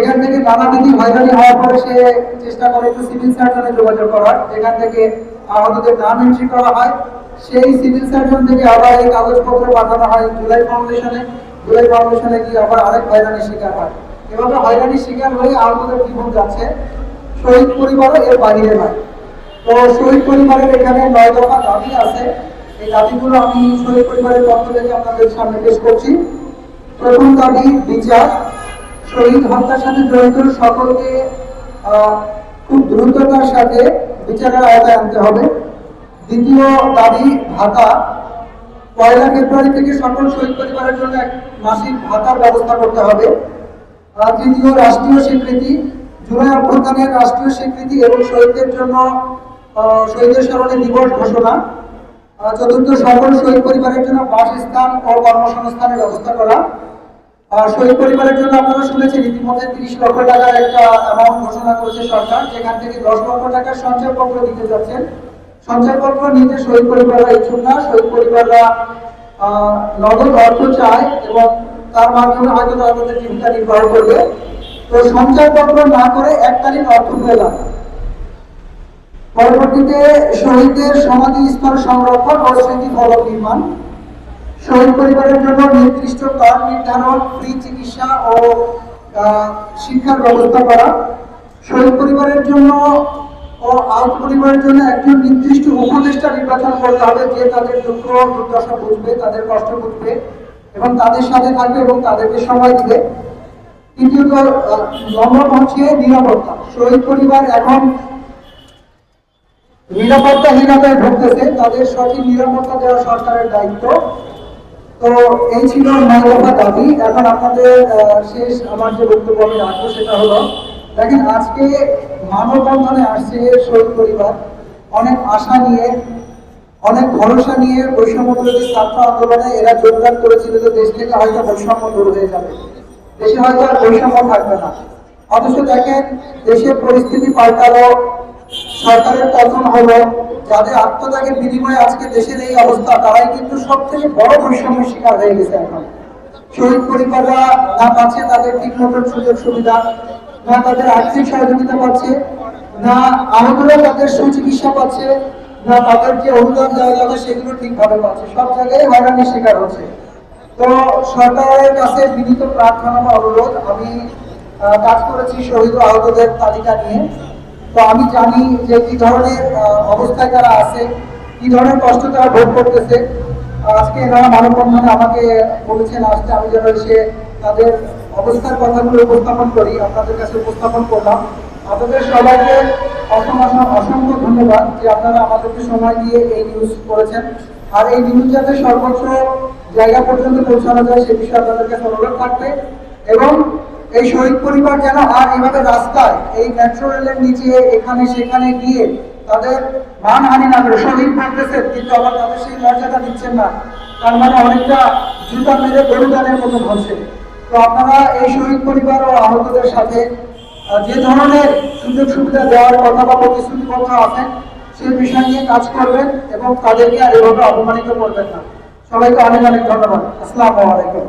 এখান থেকে নানাবিধি হয়রানি হওয়ার পরে সে চেষ্টা করে একটু সিভিল সার্জনে যোগাযোগ করার। যেখান থেকে আহতদের নাম এন্ট্রি করা হয়। সেই সিভিল সার্জন থেকে আবার এই কাগজপত্র পাঠানো হয় জুলাই ফাউন্ডেশনে জুলাই ফাউন্ডেশনে গিয়ে আবার আরেক হয়রানির শিকার হয়। এভাবে হয়রানির শিকার হয়ে আহতদের জীবন যাচ্ছে। শহীদ পরিবারও এর বাইরে নয়। তো শহীদ পরিবারের এখানে নয় দফা দাবি আছে। এই দাবিগুলো আমি শহীদ পরিবারের পক্ষ থেকে আপনাদের সামনে পেশ করছি। প্রথম দাবি বিচার। শহীদ হত্যার সাথে জড়িত সকলকে খুব দ্রুততার সাথে বিচারের আওতায় আনতে হবে। দ্বিতীয় দাবি, ভাতা। পয়লা ফেব্রুয়ারি থেকে সকল শহীদ পরিবারের জন্য এক মাসিক ভাতার ব্যবস্থা করতে হবে। তৃতীয় রাষ্ট্রীয় স্বীকৃতি, জুলাই অভ্যুত্থানের রাষ্ট্রীয় স্বীকৃতি এবং শহীদদের জন্য শহীদের স্মরণে দিবস ঘোষণা। চতুর্থ, সকল শহীদ পরিবারের জন্য বাসস্থান ও কর্মসংস্থানের ব্যবস্থা করা। পরিবারের জন্য আপনারা শুনেছেন ইতিমধ্যে তিরিশ লক্ষ টাকার একটা অ্যামাউন্ট ঘোষণা করেছে সরকার, যেখান থেকে দশ লক্ষ টাকার সঞ্চয়পত্র দিতে যাচ্ছেন। সঞ্চয়পত্র নিতে পরিবাররা ইচ্ছুক না পরিবাররা নগদ অর্থ চায় এবং তার মাধ্যমে হয়তো তাদের জীবিকা নির্বাহ করবে। তো সঞ্চয়পত্র না করে এককালীন অর্থ পেলাম পরবর্তীতে শহীদদের সমাধি স্থল সংরক্ষণ ও স্মৃতি ফলক নির্মাণ। শহীদ পরিবারের জন্য নির্দিষ্ট দর নির্ধারণ, ফ্রি চিকিৎসা ও শিক্ষার ব্যবস্থা করা। শহীদ পরিবারের জন্য ও আহত পরিবারের জন্য একজন নির্দিষ্ট উপদেষ্টা নির্বাচন করতে হবে যে তাদের দুঃখ, দুর্দশা বুঝবে, তাদের কষ্ট বুঝবে এবং তাদের সাথে থাকবে এবং তাদেরকে সময় দিবে। তৃতীয়ত নম্বর হচ্ছে নিরাপত্তা। শহীদ পরিবার এখন নিরাপত্তাহীনতায় ভুগতেছে, তাদের সঠিক নিরাপত্তা দেওয়া সরকারের দায়িত্ব। তো এই ছিল নয় দফা দাবি। এখন আপনাদের শেষ আমার যে বক্তব্য আমি রাখব সেটা হলো, দেখেন আজকে মানববন্ধনে আসছে শহীদ পরিবার। অনেক আশা নিয়ে, অনেক ভরসা নিয়ে বৈষম্য বিরোধী ছাত্র আন্দোলনে এরা যোগদান করেছিল যে দেশ থেকে হয়তো বৈষম্য দূর হয়ে যাবে। দেশে হয়তো আর বৈষম্য থাকবে না। অথচ দেখেন দেশের পরিস্থিতি পাল্টালো, সরকারের পতন হলো যাদের আত্মত্যাগের বিনিময়ে আজকে দেশের এই অবস্থা, তারাই কিন্তু সব থেকে বড় বৈষম্যের শিকার হয়ে গেছে এখন। শহীদ পরিবাররা না পাচ্ছে তাদের ঠিক মতন সুযোগ সুবিধা, না তাদের আর্থিক সহযোগিতা পাচ্ছে, না আহতরা তাদের সুচিকিৎসা পাচ্ছে, না তাদের যে অনুদান দেওয়া যাবে সেগুলো ঠিকভাবে পাচ্ছে। সব জায়গায় হয়রানির শিকার হচ্ছে। তো সরকারের কাছে বিনীত প্রার্থনা বা অনুরোধ, আমি কাজ করেছি শহীদ আহতদের তালিকা নিয়ে। তো আমি জানি যে কি ধরনের অবস্থায় তারা আছে, কি ধরনের কষ্ট তারা ভোগ করতেছে। আজকে এনারা মানববন্ধনে আমাকে বলেছেন আসতে আমি যেন এসে তাদের অবস্থার কথাগুলো উপস্থাপন করি, আপনাদের কাছে উপস্থাপন করলাম। আপনাদের সবাইকে অসংখ্য অসংখ্য ধন্যবাদ যে আপনারা আমাদেরকে সময় দিয়ে এই নিউজ করেছেন। আর এই নিউজ যাতে সর্বোচ্চ জায়গা পর্যন্ত পৌঁছানো যায়, সে বিষয়ে আপনাদের কাছে অনুরোধ থাকবে। এবং এই শহীদ পরিবার যেন আর এইভাবে রাস্তায় এই মেট্রো রেলের নিচে এখানে সেখানে গিয়ে তাদের মানহানি না করে শহীদ করতেছেন কিন্তু আবার তাদের সেই মর্যাদা দিচ্ছেন না। তার মানে অনেকটা জুতা মেরে গরুদানের মতো হচ্ছে তো আপনারা এই শহীদ পরিবার ও আহতদের সাথে যে ধরনের সুযোগ সুবিধা দেওয়ার কথা বা প্রতিশ্রুতিবদ্ধ আছেন সেই বিষয় নিয়ে কাজ করবেন এবং তাদেরকে আর এভাবে অপমানিত করবেন না। সবাইকে অনেক অনেক ধন্যবাদ। আসসালামু আলাইকুম।